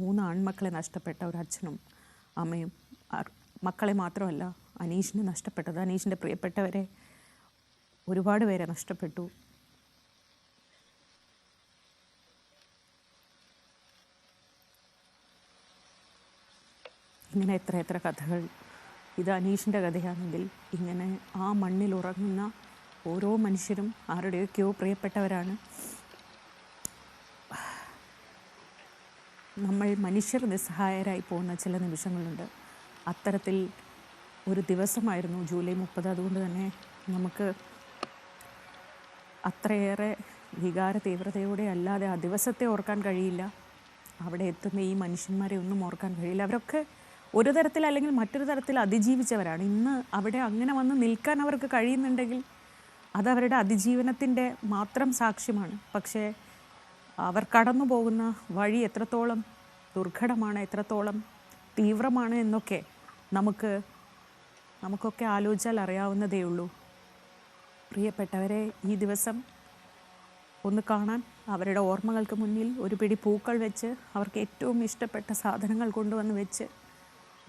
മൂന്ന് ആൺമക്കളെ നഷ്ടപ്പെട്ട ഒരു അച്ഛനും അമ്മയും മക്കളെ മാത്രമല്ല അനീഷിനെ നഷ്ടപ്പെട്ടത്. അനീഷിന്റെ പ്രിയപ്പെട്ടവരെ ഒരുപാട് പേരെ നഷ്ടപ്പെട്ടു. ഇങ്ങനെ എത്ര എത്ര കഥകൾ. ഇത് അനീഷിന്റെ കഥയാണെങ്കിൽ ഇങ്ങനെ ആ മണ്ണിൽ ഉറങ്ങുന്ന ഓരോ മനുഷ്യരും ആരുടെയൊക്കെയോ പ്രിയപ്പെട്ടവരാണ്. നമ്മൾ മനുഷ്യർ നിസ്സഹായരായി പോകുന്ന ചില നിമിഷങ്ങളുണ്ട്. അത്തരത്തിൽ ഒരു ദിവസമായിരുന്നു ജൂലൈ മുപ്പത്. അതുകൊണ്ട് തന്നെ നമുക്ക് അത്രയേറെ വികാര തീവ്രതയോടെ അല്ലാതെ ആ ദിവസത്തെ ഓർക്കാൻ കഴിയില്ല. അവിടെ എത്തുന്ന ഈ മനുഷ്യന്മാരെ ഒന്നും ഓർക്കാൻ കഴിയില്ല. അവരൊക്കെ ഒരു തരത്തിൽ അല്ലെങ്കിൽ മറ്റൊരു തരത്തിൽ അതിജീവിച്ചവരാണ്. ഇന്ന് അവിടെ അങ്ങനെ വന്ന് നിൽക്കാൻ അവർക്ക് കഴിയുന്നുണ്ടെങ്കിൽ അതവരുടെ അതിജീവനത്തിന്റെ മാത്രം സാക്ഷ്യമാണ്. പക്ഷേ അവർ കടന്നു പോകുന്ന വഴി എത്രത്തോളം ദുർഘടമാണ് എത്രത്തോളം തീവ്രമാണ് എന്നൊക്കെ നമുക്ക് നമുക്കൊക്കെ ആലോചിച്ചാൽ അറിയാവുന്നതേ ഉള്ളൂ. പ്രിയപ്പെട്ടവരെ ഈ ദിവസം ഒന്ന് കാണാൻ അവരുടെ ഓർമ്മകൾക്ക് മുന്നിൽ ഒരു പിടി പൂക്കൾ വെച്ച് അവർക്ക് ഏറ്റവും ഇഷ്ടപ്പെട്ട സാധനങ്ങൾ കൊണ്ടുവന്ന് വെച്ച്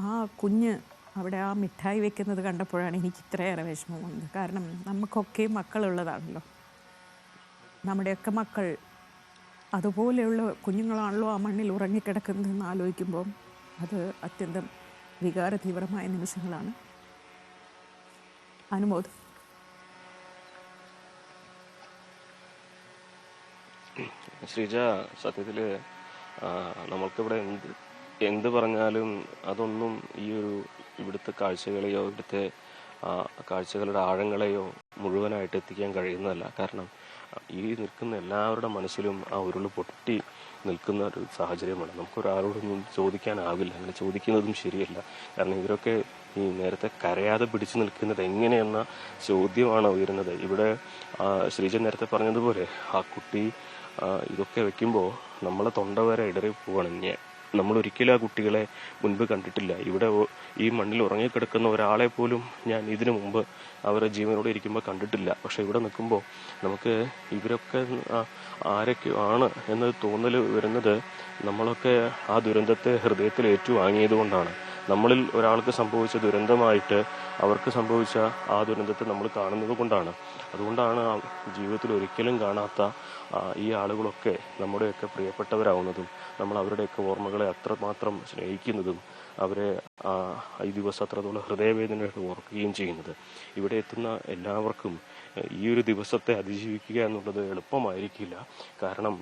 ആ കുഞ്ഞ് അവിടെ ആ മിഠായി വെക്കുന്നത് കണ്ടപ്പോഴാണ് എനിക്ക് ഇത്രയേറെ വിഷമം വന്നത്. കാരണം നമുക്കൊക്കെ മക്കളുള്ളതാണല്ലോ. നമ്മുടെയൊക്കെ മക്കൾ അതുപോലെയുള്ള കുഞ്ഞുങ്ങളാണല്ലോ ആ മണ്ണിൽ ഉറങ്ങിക്കിടക്കുന്നതെന്ന് ആലോചിക്കുമ്പോൾ അത് അത്യന്തം വികാര തീവ്രമായ നിമിഷങ്ങളാണ്. അനുമോദ്. ശ്രീജ സത്യത്തിൽ നമ്മൾക്കിവിടെ എന്ത് എന്ത് പറഞ്ഞാലും അതൊന്നും ഈ ഒരു ഇവിടുത്തെ കാഴ്ചകളെയോ ഇവിടുത്തെ കാഴ്ചകളുടെ ആഴങ്ങളെയോ മുഴുവനായിട്ട് എത്തിക്കാൻ കഴിയുന്നതല്ല. കാരണം ഈ നിൽക്കുന്ന എല്ലാവരുടെ മനസ്സിലും ആ ഉരുൾ പൊട്ടി നിൽക്കുന്ന ഒരു സാഹചര്യമാണ്. നമുക്കൊരാളോടൊന്നും ചോദിക്കാനാവില്ല. അങ്ങനെ ചോദിക്കുന്നതും ശരിയല്ല. കാരണം ഇവരൊക്കെ ഈ നേരത്തെ കരയാതെ പിടിച്ചു നിൽക്കുന്നത് എങ്ങനെയെന്ന ചോദ്യമാണ് ഉയരുന്നത്. ഇവിടെ ശ്രീജൻ നേരത്തെ പറഞ്ഞതുപോലെ ആ കുട്ടി ഇതൊക്കെ വെക്കുമ്പോൾ നമ്മളെ തൊണ്ട വരെ ഇടറി പോവാണ്. ഞാൻ നമ്മൾ ഒരിക്കലും ആ കുട്ടികളെ മുൻപ് കണ്ടിട്ടില്ല. ഇവിടെ ഈ മണ്ണിൽ ഉറങ്ങിക്കിടക്കുന്ന ഒരാളെ പോലും ഞാൻ ഇതിനു മുമ്പ് അവരെ ജീവനോടെ ഇരിക്കുമ്പോൾ കണ്ടിട്ടില്ല. പക്ഷെ ഇവിടെ നിൽക്കുമ്പോൾ നമുക്ക് ഇവരൊക്കെ ആരൊക്കെ ആണ് എന്ന് തോന്നൽ വരുന്നത് നമ്മളൊക്കെ ആ ദുരന്തത്തെ ഹൃദയത്തിൽ ഏറ്റുവാങ്ങിയത് കൊണ്ടാണ് നമ്മളിൽ ഒരാൾക്ക് സംഭവിച്ച ദുരന്തമായിട്ട് അവർക്ക് സംഭവിച്ച ആ ദുരന്തത്തെ നമ്മൾ കാണുന്നത് കൊണ്ടാണ്. അതുകൊണ്ടാണ് ജീവിതത്തിൽ ഒരിക്കലും കാണാത്ത ഈ ആളുകളൊക്കെ നമ്മുടെയൊക്കെ പ്രിയപ്പെട്ടവരാവുന്നതും നമ്മൾ അവരുടെയൊക്കെ ഓർമ്മകളെ അത്രമാത്രം സ്നേഹിക്കുന്നതും അവരെ ഈ ദിവസം അത്രത്തോളം ഹൃദയവേദനയായിട്ട് ഓർക്കുകയും ചെയ്യുന്നത്. ഇവിടെ എത്തുന്ന എല്ലാവർക്കും ഈ ഒരു ദിവസത്തെ അതിജീവിക്കുക എന്നുള്ളത് എളുപ്പമായിരിക്കില്ല. കാരണം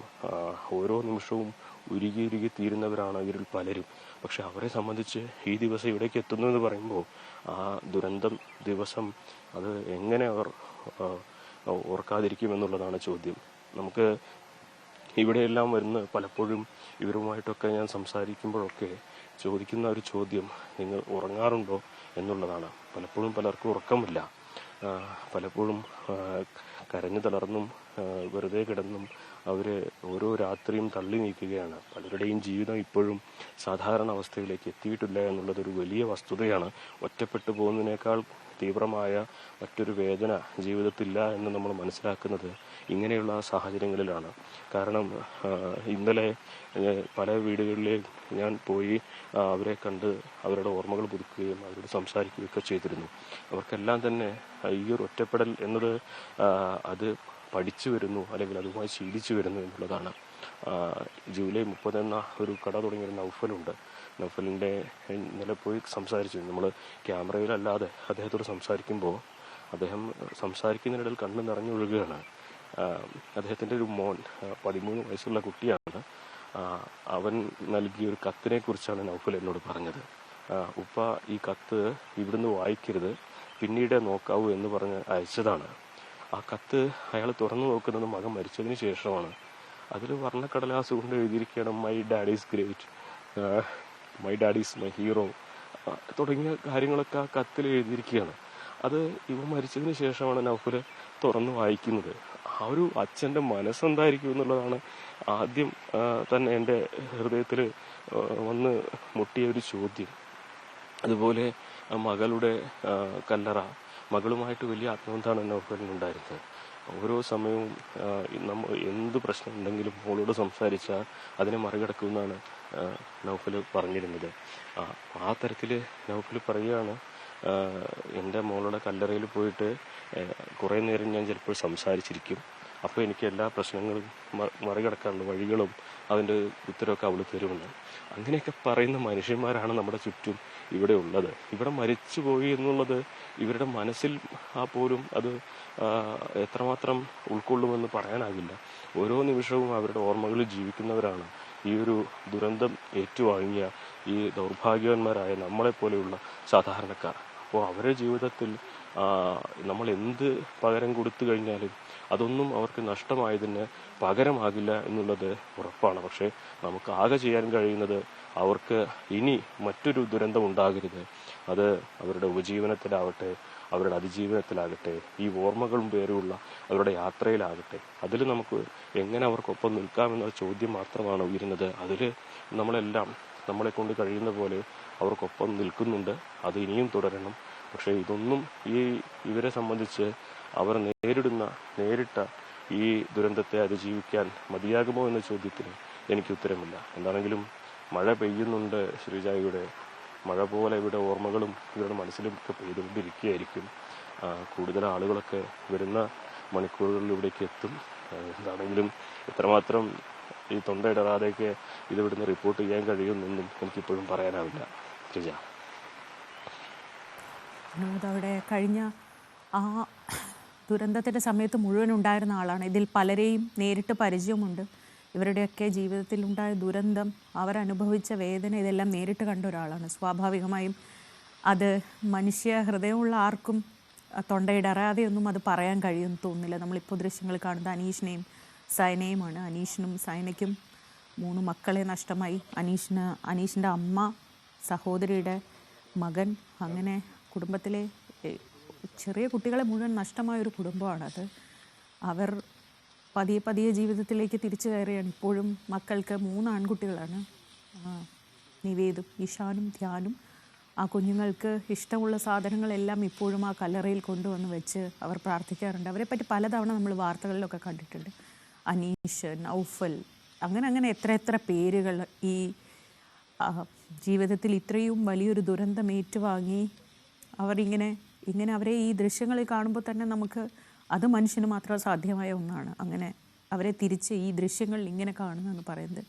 ഓരോ നിമിഷവും ഉരുകി ഉരുകി തീരുന്നവരാണ് ഇവരിൽ പലരും. പക്ഷെ അവരെ സംബന്ധിച്ച് ഈ ദിവസം ഇവിടേക്ക് എത്തുന്നു എന്ന് പറയുമ്പോൾ ആ ദുരന്തം ദിവസം അത് എങ്ങനെ അവർ ഓർക്കാതിരിക്കും എന്നുള്ളതാണ് ചോദ്യം. നമുക്ക് ഇവിടെയെല്ലാം വരുന്ന പലപ്പോഴും ഇവരുമായിട്ടൊക്കെ ഞാൻ സംസാരിക്കുമ്പോഴൊക്കെ ചോദിക്കുന്ന ഒരു ചോദ്യം നിങ്ങൾ ഉറങ്ങാറുണ്ടോ എന്നുള്ളതാണ്. പലപ്പോഴും പലർക്കും ഉറക്കമില്ല. പലപ്പോഴും കരഞ്ഞു തളർന്നും വെറുതെ കിടന്നും അവർ ഓരോ രാത്രിയും തള്ളി നീക്കുകയാണ്. പലരുടെയും ജീവിതം ഇപ്പോഴും സാധാരണ അവസ്ഥയിലേക്ക് എത്തിയിട്ടില്ല എന്നുള്ളതൊരു വലിയ വസ്തുതയാണ്. ഒറ്റപ്പെട്ടു പോകുന്നതിനേക്കാൾ തീവ്രമായ മറ്റൊരു വേദന ജീവിതത്തിലില്ല എന്ന് നമ്മൾ മനസ്സിലാക്കുന്നത് ഇങ്ങനെയുള്ള സാഹചര്യങ്ങളിലാണ്. കാരണം ഇന്നലെ പല വീടുകളിൽ ഞാൻ പോയി അവരെ കണ്ട് അവരുടെ ഓർമ്മകൾ പുതുക്കുകയും അവരോട് സംസാരിക്കുകയൊക്കെ ചെയ്തിരുന്നു. അവർക്കെല്ലാം തന്നെ ഈ ഒരു ഒറ്റപ്പെടൽ എന്നത് അത് പഠിച്ചു വരുന്നു അല്ലെങ്കിൽ അതുമായി ശീലിച്ചു വരുന്നു എന്നുള്ളതാണ്. ജൂലൈ മുപ്പത് എന്ന ഒരു കട തുടങ്ങിയൊരു നൗഫലുണ്ട്. നൗഫലിന്റെ ഇന്നലെ പോയി സംസാരിച്ചു. നമ്മൾ ക്യാമറയിലല്ലാതെ അദ്ദേഹത്തോട് സംസാരിക്കുമ്പോൾ അദ്ദേഹം സംസാരിക്കുന്നതിനിടയിൽ കണ്ണ് നിറഞ്ഞൊഴുകുകയാണ്. അദ്ദേഹത്തിന്റെ ഒരു മോൻ പതിമൂന്ന് വയസ്സുള്ള കുട്ടിയാണ്. അവൻ നൽകിയ ഒരു കത്തിനെ കുറിച്ചാണ് നൗഫൽ എന്നോട് പറഞ്ഞത്. ഉപ്പ ഈ കത്ത് ഇവിടുന്ന് വായിക്കരുത്. പിന്നീട് നോക്കാവൂ എന്ന് പറഞ്ഞ് അയച്ചതാണ്. ആ കത്ത് അയാൾ തുറന്നു നോക്കുന്നത് മകൻ മരിച്ചതിന് ശേഷമാണ്. അതിൽ വർണക്കടലാസ് കൊണ്ട് എഴുതിയിരിക്കുകയാണ് my daddy's great my daddy's my hero തുടങ്ങിയ കാര്യങ്ങളൊക്കെ ആ കത്തിൽ എഴുതിയിരിക്കുകയാണ്. അത് ഇവ മരിച്ചതിന് ശേഷമാണ് നൗഫൽ തുറന്നു വായിക്കുന്നത്. ആ ഒരു അച്ഛന്റെ മനസ്സെന്തായിരിക്കും എന്നുള്ളതാണ് ആദ്യം തന്നെ എന്റെ ഹൃദയത്തിൽ വന്ന് മുട്ടിയ ഒരു ചോദ്യം. അതുപോലെ മകളുടെ കല്ലറ മകളുമായിട്ട് വലിയ ആത്മബന്ധമാണ് നൗഫലിനുണ്ടായിരുന്നത് ഓരോ സമയവും നമ്മ എന്ത് പ്രശ്നം ഉണ്ടെങ്കിലും മോളോട് സംസാരിച്ചാൽ അതിനെ മറികടക്കുമെന്നാണ് നൗഫൽ പറഞ്ഞിരുന്നത്. ആ തരത്തിൽ നൗഫൽ പറയുകയാണ് എന്റെ മോളുടെ കല്ലറയിൽ പോയിട്ട് കുറേ നേരം ഞാൻ ചിലപ്പോൾ സംസാരിച്ചിരിക്കും. അപ്പോൾ എനിക്ക് എല്ലാ പ്രശ്നങ്ങളും മറികടക്കാനുള്ള വഴികളും അതിന്റെ ഉത്തരവൊക്കെ അവൾ തരുമെന്ന്. അങ്ങനെയൊക്കെ പറയുന്ന മനുഷ്യന്മാരാണ് നമ്മുടെ ചുറ്റും. ഇവിടെ ഉള്ളത്. ഇവിടെ മരിച്ചുപോയി എന്നുള്ളത് ഇവരുടെ മനസ്സിൽ ആ പോലും അത് എത്രമാത്രം ഉൾക്കൊള്ളുമെന്ന് പറയാനാകില്ല. ഓരോ നിമിഷവും അവരുടെ ഓർമ്മകളിൽ ജീവിക്കുന്നവരാണ് ഈ ഒരു ദുരന്തം ഏറ്റുവാങ്ങിയ ഈ ദൗർഭാഗ്യവന്മാരായ നമ്മളെപ്പോലെയുള്ള സാധാരണക്കാർ. അപ്പോൾ അവരുടെ ജീവിതത്തിൽ നമ്മൾ എന്ത് പകരം കൊടുത്തു കഴിഞ്ഞാലും അതൊന്നും അവർക്ക് നഷ്ടമായതിന് പകരമാകില്ല എന്നുള്ളത് ഉറപ്പാണ്. പക്ഷേ നമുക്ക് ആകെ ചെയ്യാൻ കഴിയുന്നത് അവർക്ക് ഇനി മറ്റൊരു ദുരന്തം ഉണ്ടാകരുത്. അത് അവരുടെ ഉപജീവനത്തിലാവട്ടെ അവരുടെ അതിജീവനത്തിലാകട്ടെ ഈ ഓർമ്മകളും പേരുള്ള അവരുടെ യാത്രയിലാകട്ടെ. അതിൽ നമുക്ക് എങ്ങനെ അവർക്കൊപ്പം നിൽക്കാമെന്ന ചോദ്യം മാത്രമാണ് ഉയരുന്നത്. അതിൽ നമ്മളെല്ലാം നമ്മളെ കൊണ്ട് കഴിയുന്ന പോലെ അവർക്കൊപ്പം നിൽക്കുന്നുണ്ട്. അത് ഇനിയും തുടരണം. പക്ഷേ ഇതൊന്നും ഈ ഇവരെ സംബന്ധിച്ച് അവർ നേരിടുന്ന നേരിട്ട ഈ ദുരന്തത്തെ അതിജീവിക്കാൻ മതിയാകുമോ എന്ന ചോദ്യത്തിന് എനിക്ക് ഉത്തരമില്ല. എന്താണെങ്കിലും മഴ പെയ്യുന്നുണ്ട് ശ്രീജായിയുടെ. മഴ പോലെ ഇവിടെ ഓർമ്മകളും ഇവരുടെ മനസ്സിലും ഒക്കെ പെയ്തുകൊണ്ടിരിക്കുകയായിരിക്കും. കൂടുതൽ ആളുകളൊക്കെ വരുന്ന മണിക്കൂറുകളിൽ ഇവിടേക്ക് എത്തും. എന്താണെങ്കിലും എത്രമാത്രം ഈ തൊണ്ടയിടറാതെയൊക്കെ ഇത് ഇവിടുന്ന് റിപ്പോർട്ട് ചെയ്യാൻ കഴിയുമെന്നൊന്നും എനിക്കിപ്പോഴും പറയാനാവില്ല. ശ്രീജ. അവിടെ കഴിഞ്ഞ ആ ദുരന്തത്തിന്റെ സമയത്ത് മുഴുവൻ ഉണ്ടായിരുന്ന ആളാണ്. ഇതിൽ പലരെയും നേരിട്ട് പരിചയമുണ്ട്. ഇവരുടെയൊക്കെ ജീവിതത്തിൽ ഉണ്ടായ ദുരന്തം അവരനുഭവിച്ച വേദന ഇതെല്ലാം നേരിട്ട് കണ്ട ഒരാളാണ്. സ്വാഭാവികമായും അത് മനുഷ്യ ഹൃദയമുള്ള ആർക്കും തൊണ്ടയിടറാതെയൊന്നും അത് പറയാൻ കഴിയുമെന്ന് തോന്നുന്നില്ല. നമ്മളിപ്പോൾ ദൃശ്യങ്ങൾ കാണുന്നത് അനീഷിനെയും സൈനയുമാണ്. അനീഷിനും സൈനയ്ക്കും മൂന്ന് മക്കളെ നഷ്ടമായി. അനീഷിന് അനീഷിന്റെ അമ്മ സഹോദരിയുടെ മകൻ അങ്ങനെ കുടുംബത്തിലെ ചെറിയ കുട്ടികളെ മുഴുവൻ നഷ്ടമായ ഒരു കുടുംബമാണത്. അവർ പതിയെ പതിയെ ജീവിതത്തിലേക്ക് തിരിച്ചു കയറിയാണ് ഇപ്പോഴും മക്കൾക്ക് മൂന്ന് ആൺകുട്ടികളാണ്. നിവേദും ഇഷാനും ധ്യാനും. ആ കുഞ്ഞുങ്ങൾക്ക് ഇഷ്ടമുള്ള സാധനങ്ങളെല്ലാം ഇപ്പോഴും ആ കല്ലറയിൽ കൊണ്ടുവന്ന് വെച്ച് അവർ പ്രാർത്ഥിക്കാറുണ്ട്. അവരെപ്പറ്റി പലതവണ നമ്മൾ വാർത്തകളിലൊക്കെ കണ്ടിട്ടുണ്ട്. അനീഷ് നൗഫൽ അങ്ങനെ അങ്ങനെ എത്ര എത്ര പേരുകൾ ഈ ജീവിതത്തിൽ ഇത്രയും വലിയൊരു ദുരന്തം ഏറ്റുവാങ്ങി. അവരിങ്ങനെ ഇങ്ങനെ അവരെ ഈ ദൃശ്യങ്ങളിൽ കാണുമ്പോൾ തന്നെ നമുക്ക് അത് മനുഷ്യന് മാത്രം സാധ്യമായ ഒന്നാണ്. അങ്ങനെ അവരെ തിരിച്ച് ഈ ദൃശ്യങ്ങൾ ഇങ്ങനെ കാണുന്നതെന്ന് പറയുന്നത്.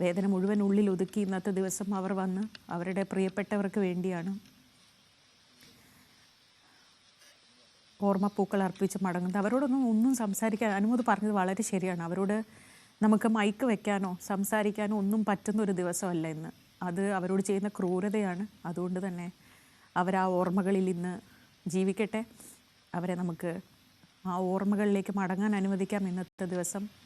വേദന മുഴുവൻ ഉള്ളിൽ ഒതുക്കി ഇന്നത്തെ ദിവസം അവർ വന്ന് അവരുടെ പ്രിയപ്പെട്ടവർക്ക് വേണ്ടിയാണ് ഓർമ്മപ്പൂക്കൾ അർപ്പിച്ച് മടങ്ങുന്നത്. അവരോടൊന്നും ഒന്നും സംസാരിക്കാൻ അനുമതി പറഞ്ഞത് വളരെ ശരിയാണ്. അവരോട് നമുക്ക് മൈക്ക് വെക്കാനോ സംസാരിക്കാനോ ഒന്നും പറ്റുന്ന ഒരു ദിവസമല്ല ഇന്ന്. അത് അവരോട് ചെയ്യുന്ന ക്രൂരതയാണ്. അതുകൊണ്ട് തന്നെ അവർ ആ ഓർമ്മകളിൽ ഇന്ന് ജീവിക്കട്ടെ. അവരെ നമുക്ക് ആ ഓർമ്മകളിലേക്ക് മടങ്ങാൻ അനുവദിക്കാം ഇന്നത്തെ ദിവസം.